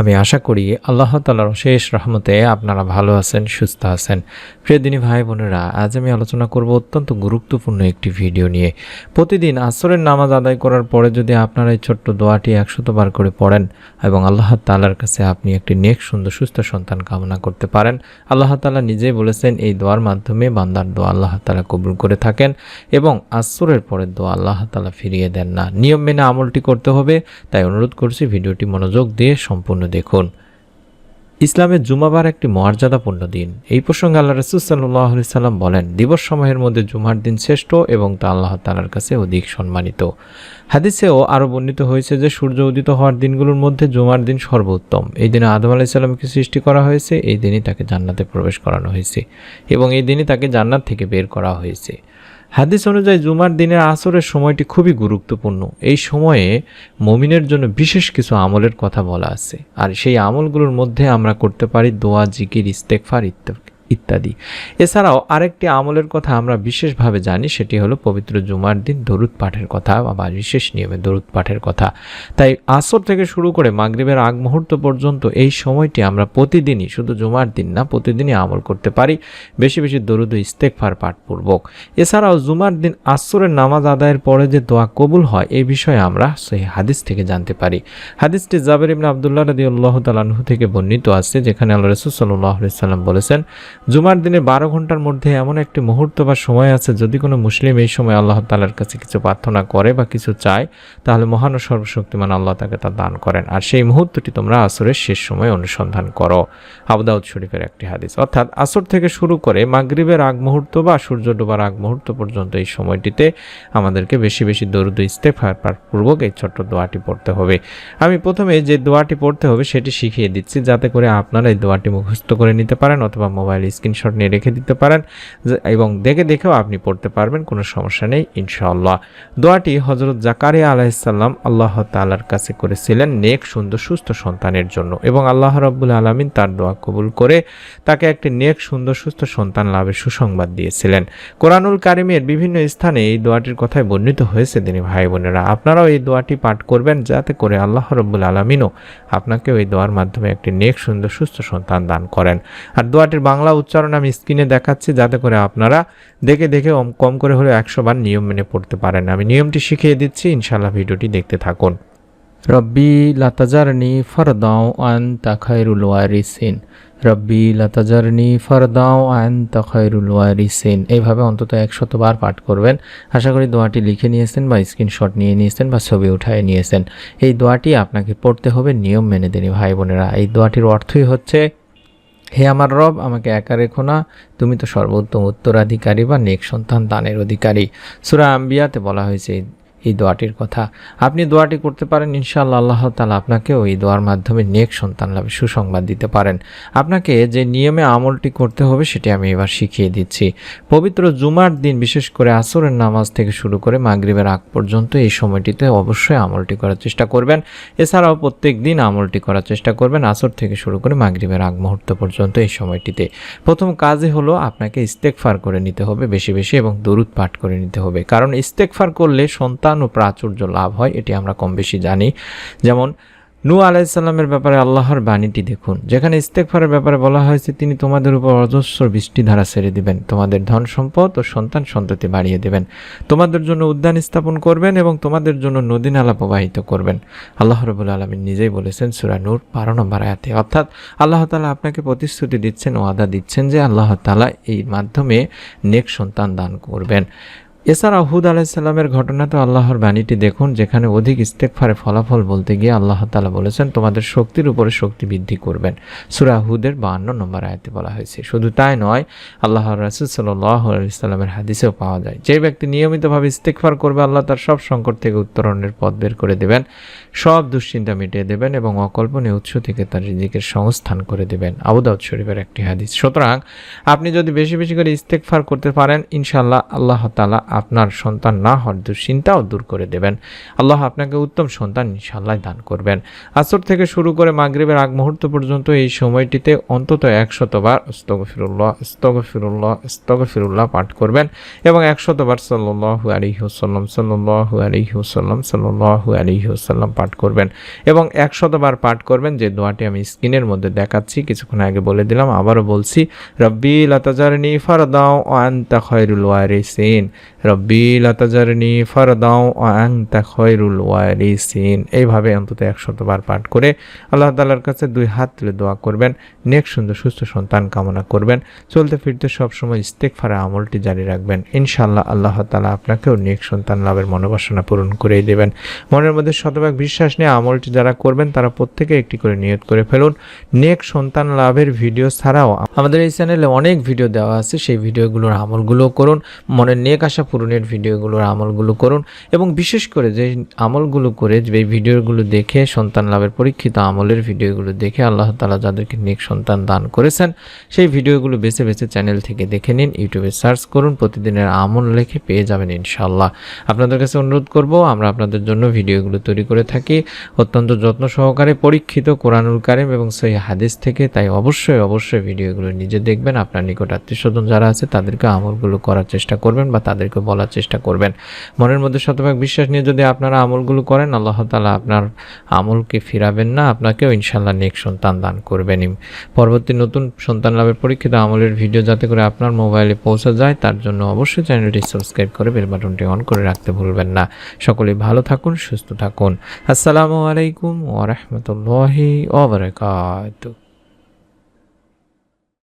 আমি আশা করি আল্লাহ তালার শেষ রহমতে আপনারা ভালো আছেন, সুস্থ আছেন। প্রিয় দিনী ভাই বোনেরা, আজ আমি আলোচনা করব অত্যন্ত গুরুত্বপূর্ণ একটি ভিডিও নিয়ে। প্রতিদিন আসরের নামাজ আদায় করার পরে যদি আপনারা এই ছোট্ট দোয়াটি একশতবার করে পড়েন এবং আল্লাহ তালার কাছে আপনি একটি নেক, সুন্দর, সুস্থ সন্তান কামনা করতে পারেন, আল্লাহ তালা নিজেই বলেছেন, এই দোয়ার মাধ্যমে বান্দার দোয়া আল্লাহ তালা কবুল করে থাকেন এবং আসরের পরের দোয়া আল্লাহ তালা ফিরিয়ে দেন না। নিয়ম মেনে আমলটি করতে হবে, তাই অনুরোধ করছি ভিডিওটি মনোযোগ দিয়ে সম্পূর্ণ দেখুন। ইসলামের জুমাবার একটি মর্যাদাপূর্ণ দিন। এই প্রসঙ্গে আল্লাহ রসুল সাল্লাহ সাল্লাম বলেন, দিবস সময়ের মধ্যে জুমার দিন শ্রেষ্ঠ এবং তা আল্লাহ তালার কাছে অধিক সম্মানিত। হাদিসেও আরও বর্ণিত হয়েছে যে, সূর্য উদিত হওয়ার দিনগুলোর মধ্যে জুমার দিন সর্বোত্তম। এই দিনে আদম আলাইসাল্লামকে সৃষ্টি করা হয়েছে, এই দিনই তাকে জান্নাতে প্রবেশ করানো হয়েছে এবং এই দিনই তাকে জান্নাত থেকে বের করা হয়েছে। হাদিস অনুযায়ী জুমার দিনের আসরের সময়টি খুবই গুরুত্বপূর্ণ। এই সময়ে মমিনের জন্য বিশেষ কিছু আমলের কথা বলা আছে। আর সেই আমলগুলোর মধ্যে আমরা করতে পারি দোয়া, জিকির ইস্তেকফার ইত্যাদি ইত্যাদি। এছাড়াও আরেকটি আমলের কথা আমরা বিশেষভাবে জানি, সেটি হলো পবিত্র জুমার দিন দরুদ পাঠের কথা বা বিশেষ নিয়মে দরুদ পাঠের কথা। তাই আসর থেকে শুরু করে মাগরিবের আগ মুহূর্ত পর্যন্ত এই সময়টি আমরা প্রতিদিনই, শুধু জুমার দিন না, প্রতিদিনই আমল করতে পারি। বেশি বেশি দরুদ ইস্তেকফার পাঠপূর্বক। এছাড়াও জুমার দিন আসরের নামাজ আদায়ের পরে যে দোয়া কবুল হয় এই বিষয়ে আমরা সেই হাদিস থেকে জানতে পারি। হাদিসটি জাবের ইবনে আবদুল্লাহ রাদি আল্লাহ তালাহু থেকে বর্ণিত আছে, যেখানে আল্লাহ রসুল সাল্লাহ সাল্লাম বলেছেন জুমার দিনে বারো ঘণ্টার মধ্যে এমন একটি মুহূর্ত বা সময় আছে, যদি কোনো মুসলিম এই সময় আল্লাহ তালার কাছে কিছু প্রার্থনা করে বা কিছু চায়, তাহলে মহান ও সর্বশক্তিমান আল্লাহ তাকে তা দান করেন। আর সেই মুহূর্তটি তোমরা আসরের শেষ সময় অনুসন্ধান করো। আবদাউদ শরীফের একটি হাদিস। অর্থাৎ আসর থেকে শুরু করে মাগরিবের আগ মুহূর্ত বা সূর্য ডোবার আগ মুহূর্ত পর্যন্ত এই সময়টিতে আমাদেরকে বেশি বেশি দরুদ ইস্তেফার পূর্বক এই ছোট্ট দোয়াটি পড়তে হবে। আমি প্রথমে যে দোয়াটি পড়তে হবে সেটি শিখিয়ে দিচ্ছি, যাতে করে আপনারা এই দোয়াটি মুখস্থ করে নিতে পারেন অথবা মোবাইল স্ক্রিনশট নিয়ে রেখে দিতে পারেন এবং দেখে দেখেও আপনি পড়তে পারবেন, কোনো সমস্যা নেই, ইনশাআল্লাহ। দোয়াটি হজরত জাকারিয়া আলাইসাল্লাম আল্লাহ তালার কাছে করেছিলেন নেক, সুন্দর, সুস্থ সন্তানের জন্য এবং আল্লাহ রব্বুল আলমিন তার দোয়া কবুল করে তাকে একটি নেক, সুন্দর, সুস্থ সন্তান লাভের সুসংবাদ দিয়েছিলেন। কোরআনুল কারিমের বিভিন্ন স্থানে এই দোয়াটির কথায় বর্ণিত হয়েছে তিনি ভাই বোনেরা। আপনারাও এই দোয়াটি পাঠ করবেন, যাতে করে আল্লাহ রব্বুল আলমিনও আপনাকেও এই দোয়ার মাধ্যমে একটি নেক, সুন্দর, সুস্থ সন্তান দান করেন। আর দোয়াটির বাংলা উচ্চারণ আমি স্ক্রিনে দেখাচ্ছি, যাতে করে আপনারা দেখে দেখে কম করে হলে একশো বার নিয়ম মেনে পড়তে পারেন। আমি নিয়মটি শিখিয়ে দিচ্ছি ইনশাল্লাহ ভিডিওটি দেখতে থাকুন। রব্বি লাতাজারনি ফরদাও আন তাখাইরুল ওয়ারিসিন। রব্বি লাতাজারনি ফরদাও আন তাখাইরুল ওয়ারিসিন। এইভাবে অন্তত একশতবার পাঠ করবেন। আশা করি দোয়াটি লিখে নিয়েছেন বা স্ক্রিনশট নিয়ে নিয়েছেন বা ছবি উঠায় নিয়েছেন। এই দোয়াটি আপনাকে পড়তে হবে নিয়ম মেনে দিনি ভাই বোনেরা। এই দোয়াটির অর্থই হচ্ছে হে আমার রব, আমাকে একা রেখো না। তুমি তো সর্বোত্তম উত্তরাধিকারী বা নেক সন্তান, দানের অধিকারী। সুরা আম্বিয়াতে বলা হয়েছে এই দোয়াটির কথা। আপনি দোয়াটি করতে পারেন, ইনশাআল্লাহ আল্লাহ তালা আপনাকেও এই দোয়ার মাধ্যমে নেক সন্তান লাভে সুসংবাদ দিতে পারেন। আপনাকে যে নিয়মে আমলটি করতে হবে সেটি আমি এবার শিখিয়ে দিচ্ছি। পবিত্র জুমার দিন, বিশেষ করে আসরের নামাজ থেকে শুরু করে মাগরিবের আগ পর্যন্ত এই সময়টিতে অবশ্যই আমলটি করার চেষ্টা করবেন। এছাড়াও প্রত্যেক দিন আমলটি করার চেষ্টা করবেন আসর থেকে শুরু করে মাগরিবের আগ মুহূর্ত পর্যন্ত এই সময়টিতে। প্রথম কাজই হলো আপনাকে ইস্তেকফার করে নিতে হবে বেশি বেশি এবং দরুদ পাঠ করে নিতে হবে। কারণ ইস্তেকফার করলে সন্তান সন্তান ও প্রাচুর্য লাভ হয়, এটি আমরা কম বেশি জানি। যেমন নু আলাইসাল্লামের ব্যাপারে আল্লাহর বাণীটি দেখুন, যেখানে ইস্তেকফারের ব্যাপারে বলা হয়েছে, তিনি তোমাদের উপর অজস্র বৃষ্টি ধারা ছেড়ে দিবেন, তোমাদের ধন সম্পদ ও সন্তান সন্ততি বাড়িয়ে দেবেন, তোমাদের জন্য উদ্যান স্থাপন করবেন এবং তোমাদের জন্য নদী নালা প্রবাহিত করবেন। আল্লাহ রবুল আলমিন নিজেই বলেছেন, সুরা নূর বারো নম্বর আয়াতে, অর্থাৎ আল্লাহ তালা আপনাকে প্রতিশ্রুতি দিচ্ছেন ও আদা দিচ্ছেন যে আল্লাহ তালা এই মাধ্যমে নেক সন্তান দান করবেন। এছাড়া হুদ আলাইসাল্লামের ঘটনা তো আল্লাহর বাণীটি দেখুন, যেখানে অধিক ইস্তেকফারে ফলাফল বলতে গিয়ে আল্লাহ তালা বলেছেন, তোমাদের শক্তির উপরে শক্তি বৃদ্ধি করবেন। সুরা হুদের বান্ন নম্বর আয়তে বলা হয়েছে। শুধু তাই নয় আল্লাহ রাসুল সাল্লাহ আলাইসাল্লামের হাদিসেও পাওয়া যায়, যে ব্যক্তি নিয়মিতভাবে ইস্তেকফার করবে, আল্লাহ তার সব সংকট থেকে উত্তরণের পথ বের করে দেবেন, সব দুশ্চিন্তা মিটিয়ে দেবেন এবং অকল্পনীয় উৎস থেকে তার রিজিকের সংস্থান করে দেবেন। আবুদাউদ শরীফের একটি হাদিস। সুতরাং, আপনি যদি বেশি বেশি করে ইস্তেকফার করতে পারেন ইনশাল্লাহ আল্লাহ তালা আপনার সন্তান না হওয়ার দুশ্চিন্তাও দূর করে দেবেন। আল্লাহ আপনাকে উত্তম সন্তান ইনশাল্লাহ দান করবেন। আসর থেকে শুরু করে মাগরিবের আগ মুহূর্ত পর্যন্ত এই সময়টিতে অন্তত একশতবার স্তগফিরুল্লাহ স্তগফিরুল্লাহ স্তগফিরুল্লাহ পাঠ করবেন এবং একশতবার সাল্লাহু আলিহসাল্লাম সাল্লাহু আলিহসাল্লাম সাল্লাহু আলিহসাল্লাম পাঠ করবেন এবং একশতবার পাঠ করবেন। যে দোয়াটি আমি স্ক্রিনের মধ্যে দেখাচ্ছি, কিছুক্ষণ আগে বলে দিলাম, আবারও বলছি, রব্বি লাতাজারনি ফারদাও আন্তা খয়রুল ওয়ারিসিন। রব্বি লাতাজারনি ফারদাও ও আন্তা খয়রুল ওয়ারিসিন। এইভাবে অন্তত একশতবার পাঠ করে আল্লাহ তালার কাছে দুই হাত তুলে দোয়া করবেন, নেক, সুন্দর, সুস্থ সন্তান কামনা করবেন, চলতে ফিরতে সবসময় ইস্তেকফারে আমলটি জারি রাখবেন। ইনশাল্লাহ আল্লাহ তালা আপনাকেও নেক সন্তান লাভের মনোবাসনা পূরণ করেই দেবেন। মনের মধ্যে শতভাগ বিশ্বাস নিয়ে আমলটি যারা করবেন, তারা প্রত্যেকে একটি করে নিয়ত করে ফেলুন। নেক সন্তান লাভের ভিডিও ছাড়াও আমাদের এই চ্যানেলে অনেক ভিডিও দেওয়া আছে, সেই ভিডিওগুলোর আমলগুলো করুন। মনের নেক আশা পূরণের ভিডিওগুলোর আমলগুলো করুন এবং বিশেষ করে যে আমলগুলো করে যে ভিডিওগুলো দেখে সন্তান লাভের পরীক্ষিত আমলের ভিডিওগুলো দেখে আল্লাহ তালা যাদেরকে নেক সন্তান দান করেছেন, সেই ভিডিওগুলো বেছে বেছে চ্যানেল থেকে দেখে নিন, ইউটিউবে সার্চ করুন, প্রতিদিনের আমল লেখে পেয়ে যাবেন ইনশাল্লাহ আপনাদের কাছে অনুরোধ করব, আমরা আপনাদের জন্য ভিডিওগুলো তৈরি করে থাকি। অত্যন্ত যত্ন সহকারে পরীক্ষিত কোরআনুল কারিম এবং সেই হাদিস থেকে, তাই অবশ্যই অবশ্যই ভিডিওগুলো নিজে দেখবেন। আপনার নিকট আত্মীয় স্বজন যারা আছে, তাদেরকে আমলগুলো করার চেষ্টা করবেন বা তাদেরকে বলার চেষ্টা করবেন। মনের মধ্যে শতভাগ বিশ্বাস নিয়ে যদি আপনারা আমলগুলো করেন, আল্লাহ তালা আপনার আমলকে ফিরাবেন না, আপনাকেও ইনশাল্লাহ নেক সন্তান দান করবেনই। পরবর্তী নতুন সন্তান লাভের পরীক্ষিত আমলের ভিডিও যাতে করে আপনার মোবাইলে পৌঁছে যায়, তার জন্য অবশ্যই চ্যানেলটি সাবস্ক্রাইব করে বেল বাটনটি অন করে রাখতে ভুলবেন না। সকলেই ভালো থাকুন, সুস্থ থাকুন। আসসালামু আলাইকুম ওরহমতুল্লাহি ওবরাকাতুহ